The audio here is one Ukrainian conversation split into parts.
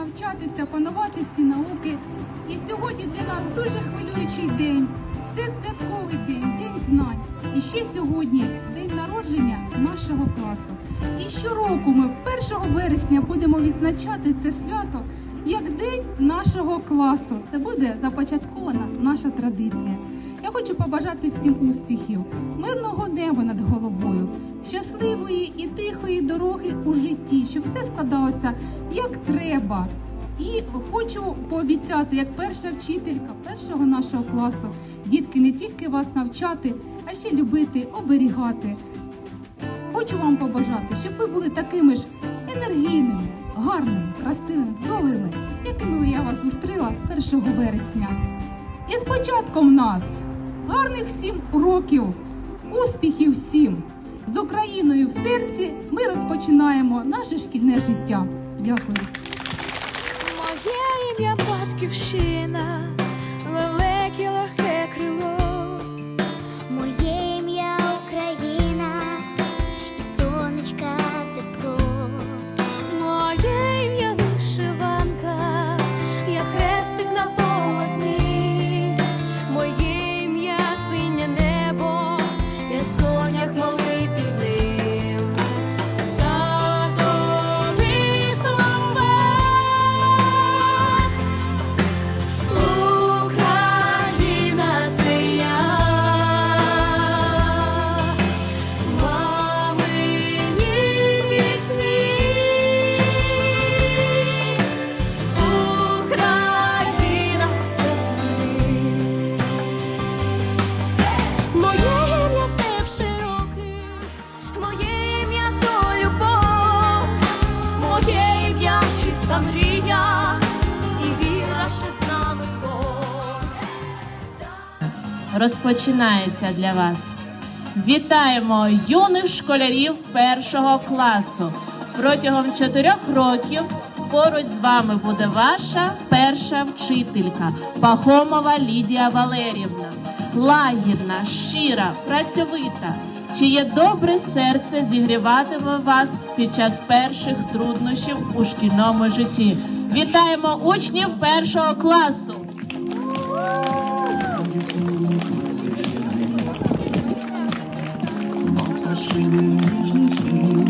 навчатися, панувати всі науки. І сьогодні для нас дуже хвилюючий день. Це святковий день, день знань. І ще сьогодні день народження нашого класу. І щороку ми 1 вересня будемо відзначати це свято як день нашого класу. Це буде започаткована наша традиція. Я хочу побажати всім успіхів, мирного неба над головою, щасливої і тихої дороги у житті, щоб все складалося як треба. І хочу пообіцяти, як перша вчителька першого нашого класу, дітки, не тільки вас навчати, а ще любити, оберігати. Хочу вам побажати, щоб ви були такими ж енергійними, гарними, красивими, добрими, якими я вас зустріла 1 вересня. І з початком нас гарних всім уроків, успіхів всім! З Україною в серці ми розпочинаємо наше шкільне життя. Дякую. Моє ім'я батьківщина, розпочинається для вас. Вітаємо юних школярів першого класу. Протягом чотирьох років поруч з вами буде ваша перша вчителька Пахомова Лідія Валерівна. Лагідна, щира, працьовита, чиє добре серце зігріватиме вас під час перших труднощів у шкільному житті. Вітаємо учнів першого класу! Not touching the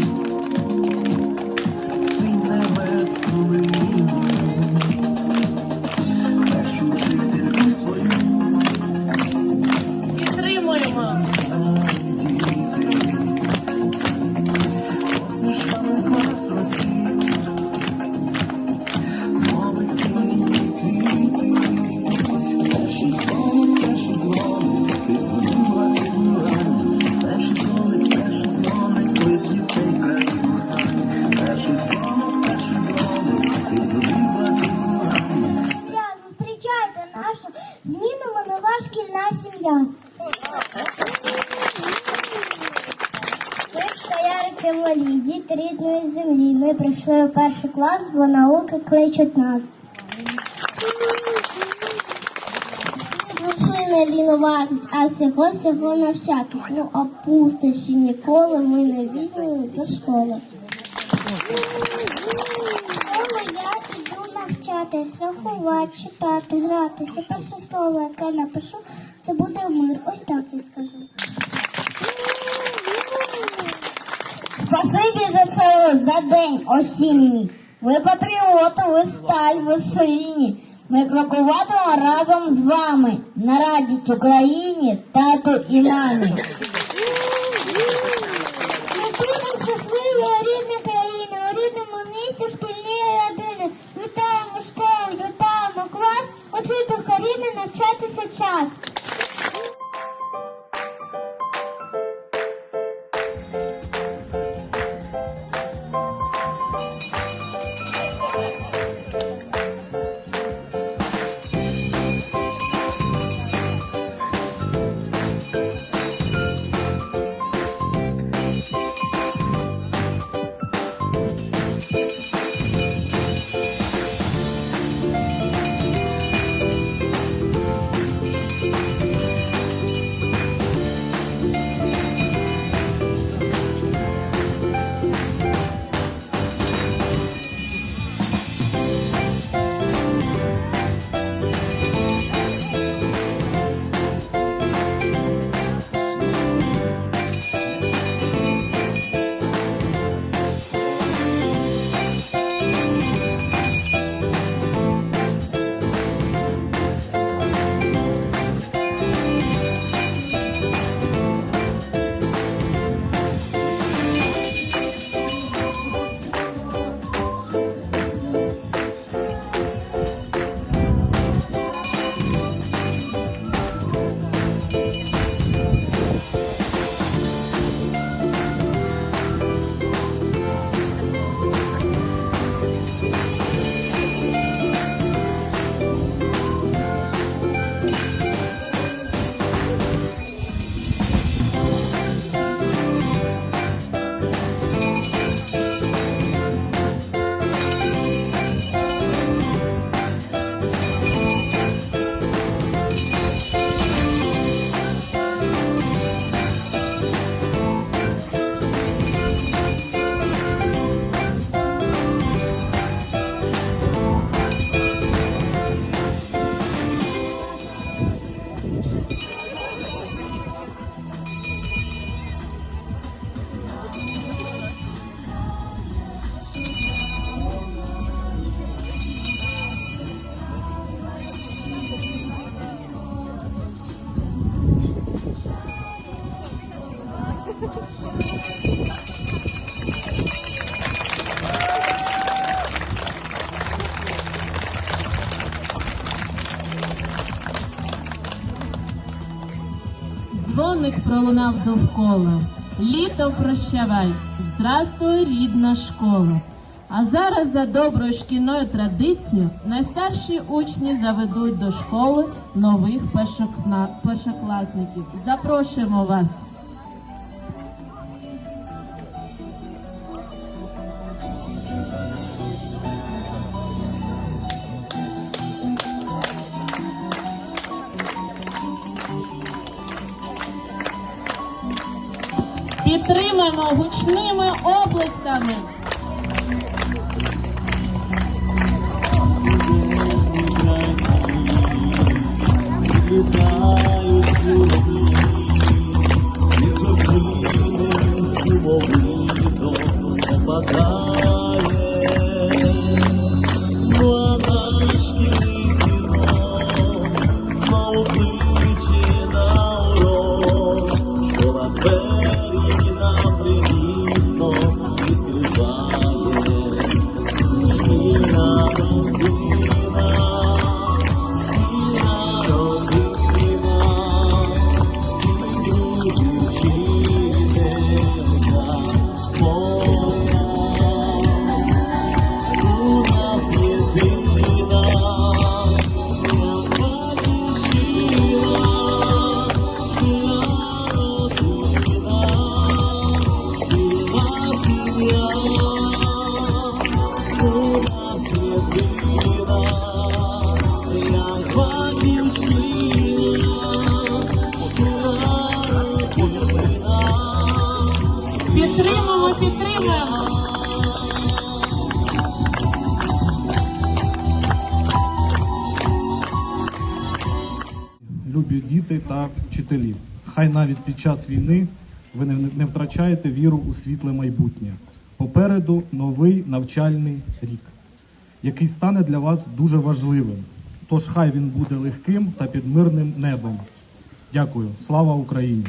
малі, діти рідної землі. Ми прийшли у перший клас, бо науки кличуть нас. Ми прийшли не лінуватись, а всього всього навчатись. Ну, а пустощі ніколи ми не візьмемо до школи. Я піду навчатись, рахувати, читати, гратися. Перше слово, яке напишу, це буде мир. Ось так я скажу. Спасибі за це за день осінній. Ви патріоти, ви сталь, ви сильні. Ми крокуватимемо разом з вами на радість Україні, тату і мамі. Ми будемо щасливі у рідній країні, у рідному місті, в родині. Вітаємо школу, вітаємо клас, учителька рідна, навчатися час. Дзвоник пролунав довкола. Літо прощавай, здрастуй, рідна школа. А зараз за доброю шкільною традицією найстарші учні заведуть до школи нових першокна- першокласників. Запрошуємо вас. Підтримаємо гучними оплесками. Діти та вчителі. Хай навіть під час війни ви не, втрачаєте віру у світле майбутнє. Попереду новий навчальний рік, який стане для вас дуже важливим. Тож хай він буде легким та під мирним небом. Дякую. Слава Україні!